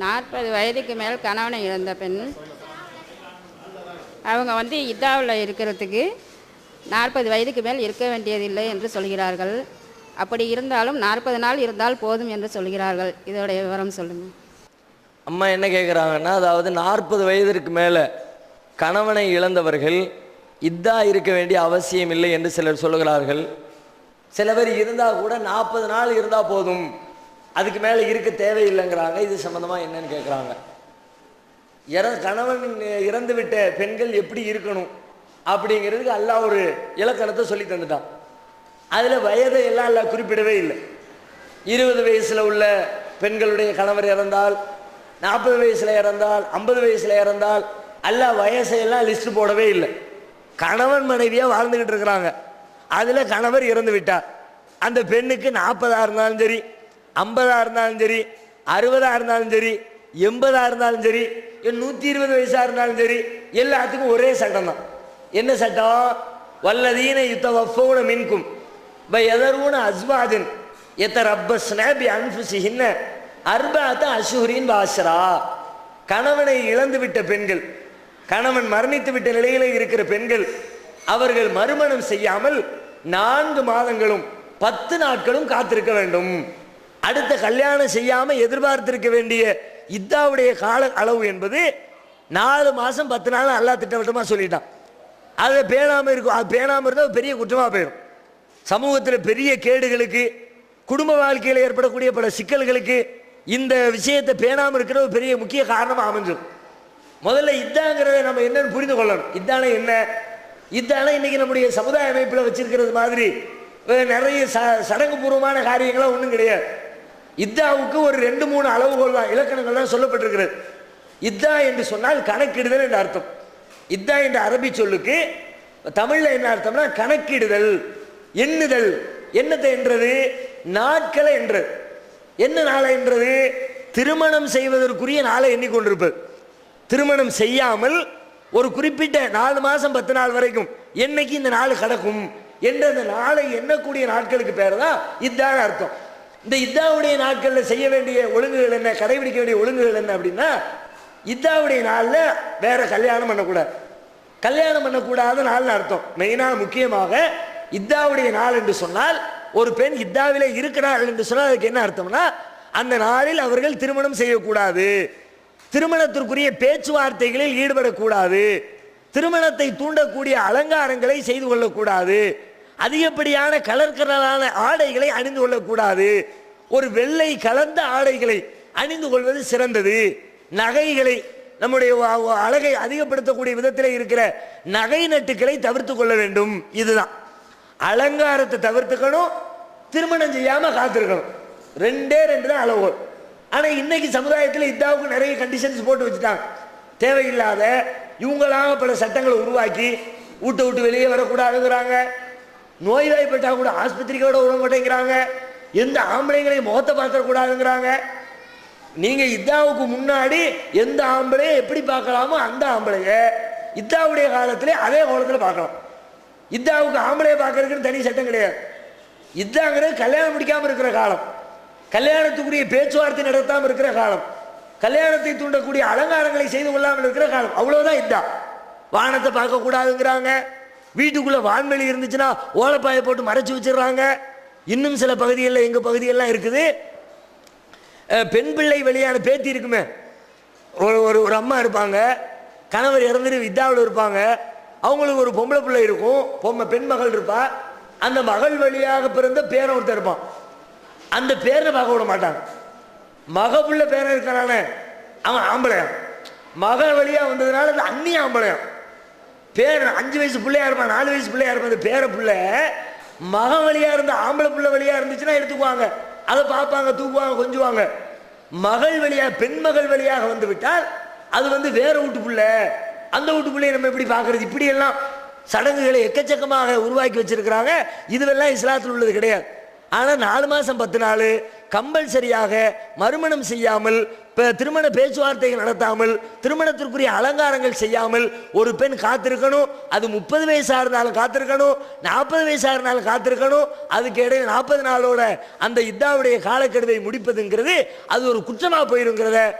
நாற்பது வயதுக்கு மேல் கணவனை இழந்த பெண். அவங்க வந்து இதாவில் இருக்கிறதுக்கு நாற்பது வயதுக்கு மேல் இருக்க வேண்டியதில்லை என்று சொல்கிறார்கள். அப்படி இருந்தாலும் நாற்பது நாள் இருந்தால் போதும் என்று சொல்கிறார்கள். இதோடைய விவரம் சொல்லுங்கள் அம்மா என்ன கேட்குறாங்கன்னா அதாவது நாற்பது வயதிற்கு மேலே கணவனை இழந்தவர்கள் இதா இருக்க வேண்டிய அவசியம் இல்லை என்று சிலர் சொல்லுகிறார்கள். சில பேர் இருந்தால் கூட நாற்பது நாள் இருந்தால் போதும். அதுக்கு மேலே இருக்க தேவையில்லைங்கிறாங்க. இது சம்மந்தமாக என்னன்னு கேட்குறாங்க இற கணவன் இறந்து விட்ட பெண்கள் எப்படி இருக்கணும் அப்படிங்கிறதுக்கு எல்லா ஒரு இலக்கணத்தை சொல்லி தந்துட்டான். அதில் வயதை எல்லாம் எல்லாம் குறிப்பிடவே இல்லை. இருபது வயசில் உள்ள பெண்களுடைய கணவர் இறந்தால் நாற்பது வயசில் இறந்தால் ஐம்பது வயசில் இறந்தால் அல்லாஹ் வயசையெல்லாம் லிஸ்ட் போடவே இல்லை. கணவன் மனைவியாக வாழ்ந்துக்கிட்டு இருக்கிறாங்க. அதில் கணவர் இறந்து விட்டார். அந்த பெண்ணுக்கு நாற்பதாக இருந்தாலும் சரி ஐம்பதாக இருந்தாலும் சரி அறுபதாக இருந்தாலும் சரி எண்பதாக இருந்தாலும் சரி நூற்றி இருபது வயசாக இருந்தாலும் சரி எல்லாத்துக்கும் ஒரே சட்டம் தான். என்ன சட்டம்? வல்லதீன யுத்த வஃபோன மின்கும் பை எதர்வூன அஸ்வாதின் எத்த ரப்ப ஸ்னாபி அன்ஃபுசிஹின்ன அர்பாத்த அஷுஹரின் பாஷரா. கணவனை இழந்து விட்ட பெண்கள் கணவன் மரணித்து விட்ட நிலையில இருக்கிற பெண்கள் அவர்கள் மறுமணம் செய்யாமல் நான்கு மாதங்களும் பத்து நாட்களும் காத்திருக்க வேண்டும். அடுத்த கல்யாணம் செய்யாமல் எதிர்பார்த்திருக்க வேண்டிய இத்தாவுடைய கால அளவு என்பது நாலு மாதம் பத்து நாள் அல்லா திட்டவட்டமாக சொல்லிட்டான். அதை பேணாமல் இருக்கும் அது பேணாமல் இருந்தால் பெரிய குற்றமாக போயிடும் சமூகத்தில் பெரிய கேடுகளுக்கு குடும்ப வாழ்க்கையில் ஏற்படக்கூடிய பல சிக்கல்களுக்கு இந்த விஷயத்தை பேணாமல் இருக்கிற ஒரு பெரிய முக்கிய காரணமாக அமைஞ்சிடும் முதல்ல இதாங்கிறத நம்ம என்னன்னு புரிந்து கொள்ளணும். இதானே என்ன? இதானே இன்னைக்கு நம்முடைய சமுதாய அமைப்பில் வச்சிருக்கிறது மாதிரி நிறைய ச சடங்கு பூர்வமான காரியங்கள்லாம் ஒன்றும் கிடையாது. இத்தாவுக்கு ஒரு ரெண்டு மூணு அளவுகோல் தான் இலக்கணங்கள் தான் சொல்லப்பட்டிருக்கிறது. இத்தா என்று சொன்னால் கணக்கிடுதல் என்று அர்த்தம். இத்தா என்ற அரபி சொல்லுக்கு தமிழில் என்ன அர்த்தம்னா கணக்கிடுதல் எண்ணுதல். என்னத்தை என்றது? நாட்களை என்றது. என்ன நாளை என்றது? திருமணம் செய்வதற்குரிய நாளை எண்ணிக்கொண்டிருப்பது. திருமணம் செய்யாமல் ஒரு குறிப்பிட்ட நாலு மாதம் பத்து நாள் வரைக்கும் என்னைக்கு இந்த நாள் கடக்கும்? என்ற அந்த நாளை எண்ணக்கூடிய நாட்களுக்கு பேர் தான் இதான அர்த்தம். இந்த இத்தாவுடைய நாட்களில் செய்ய வேண்டிய ஒழுங்குகள் என்ன? கடைபிடிக்க வேண்டிய ஒழுங்குகள் என்ன அப்படின்னா இத்தாவுடைய நாளில் வேற கல்யாணம் பண்ணக்கூடாது. கல்யாணம் பண்ணக்கூடாத நாள்னு அர்த்தம். மெயினாக முக்கியமாக இத்தாவுடைய நாள் என்று சொன்னால் ஒரு பெண் இத்தாவிலே இருக்கிறாள் என்று சொன்னால் அதுக்கு என்ன அர்த்தம்னா அந்த நாளில் அவர்கள் திருமணம் செய்யக்கூடாது. திருமணத்திற்குரிய பேச்சுவார்த்தைகளில் ஈடுபடக்கூடாது. திருமணத்தை தூண்டக்கூடிய அலங்காரங்களை செய்து கொள்ளக்கூடாது. அதிகப்படியான கலர் கலரான ஆடைகளை அணிந்து கொள்ளக்கூடாது. ஒரு வெள்ளை கலந்த ஆடைகளை அணிந்து கொள்வது சிறந்தது. நகைகளை நம்முடைய அழகை அதிகப்படுத்தக்கூடிய விதத்தில் இருக்கிற நகை நட்டுக்களை தவிர்த்து கொள்ள வேண்டும். இதுதான். அலங்காரத்தை தவிர்த்துக்கணும் திருமணம் செய்யாமல் காத்திருக்கணும். ரெண்டே ரெண்டு தான் அளவுகள் ஆனால் இன்னைக்கு சமுதாயத்தில் இதாவுக்கு நிறைய கண்டிஷன்ஸ் போட்டு வச்சுட்டாங்க. தேவையில்லாத இவங்களாக பல சட்டங்களை உருவாக்கி வீட்டை விட்டு வெளியே வரக்கூடாதுங்கிறாங்க. நோய்வாய்ப்பட்டா கூட ஆஸ்பத்திரிக்கு கூட விட மாட்டேங்கிறாங்க. எந்த ஆம்பளைங்களையும் முகத்தை பார்க்கக்கூடாதுங்கிறாங்க. நீங்க இத்தாவுக்கு முன்னாடி எந்த ஆம்பளையை எப்படி பார்க்கலாமோ அந்த ஆம்பளைய இத்தாவுடைய காலத்திலே அதே கோலத்தில் பார்க்கலாம். இத்தாவுக்கு ஆம்பளையை பார்க்கறதுக்குன்னு தனி சட்டம் கிடையாது. இதாங்கிறது கல்யாணம் முடிக்காமல் இருக்கிற காலம். கல்யாணத்துக்குரிய பேச்சுவார்த்தை நடத்தாமல் இருக்கிற காலம். கல்யாணத்தை தூண்டக்கூடிய அலங்காரங்களை செய்து கொள்ளாமல் இருக்கிற காலம். அவ்வளோதான் இதா வானத்தை பார்க்கக்கூடாதுங்கிறாங்க. வீட்டுக்குள்ளே வான்வெளி இருந்துச்சுன்னா ஓலைப்பாயை போட்டு மறைச்சி வச்சிடுறாங்க. இன்னும் சில பகுதிகளில் எங்கள் பகுதியெல்லாம் இருக்குது. பெண் பிள்ளை வெளியான பேத்தி இருக்குமே. ஒரு ஒரு ஒரு அம்மா இருப்பாங்க. கணவர் இறந்துட்டு வித்தாவில் இருப்பாங்க. அவங்களுக்கு ஒரு பொம்பளை பிள்ளை இருக்கும். பொம்மை பெண் மகள் இருப்பா. அந்த மகள் வழியாக பிறந்த பேரன் ஒருத்தர் இருப்பான். அந்த பேரை பார்க்க விட மாட்டாங்க. மக பிள்ளை பேரன் இருக்கிறானே அவன் ஆம்பளையான் மகள் வழியாக வந்ததுனால அது அன்னி ஆம்பளையான் பேர் அஞ்சு வயசு பிள்ளையா இருப்பான் நாலு வயசு பிள்ளையா இருப்பான். அந்த பேர பிள்ளை மகன் வழியா இருந்த ஆம்பளை பிள்ளை வழியா இருந்துச்சுன்னா எடுத்துக்குவாங்க. அதை பார்ப்பாங்க தூக்குவாங்க கொஞ்சுவாங்க. மகள் வழியா பெண் மகள் வழியாக வந்து விட்டால் அது வந்து வேற வீட்டு பிள்ளை. அந்த வீட்டு பிள்ளையை நம்ம எப்படி பார்க்கறது? இப்படி எல்லாம் சடங்குகளை எக்கச்சக்கமாக உருவாக்கி வச்சிருக்கிறாங்க. இதுவெல்லாம் இஸ்லாத்தில் உள்ளது கிடையாது. ஆனால் நாலு மாதம் பத்து நாள் கம்பல்சரியாக மறுமணம் செய்யாமல் இப்போ திருமண பேச்சுவார்த்தைகள் நடத்தாமல் திருமணத்திற்குரிய அலங்காரங்கள் செய்யாமல் ஒரு பெண் காத்திருக்கணும் அது முப்பது வயசாக இருந்தாலும் காத்திருக்கணும் நாற்பது வயசாக இருந்தாலும் காத்திருக்கணும் அதுக்கு இடையில் நாற்பது நாளோட அந்த இத்தாவுடைய காலக்கெடுவை முடிப்பதுங்கிறது அது ஒரு குற்றமாக போயிருங்கிறத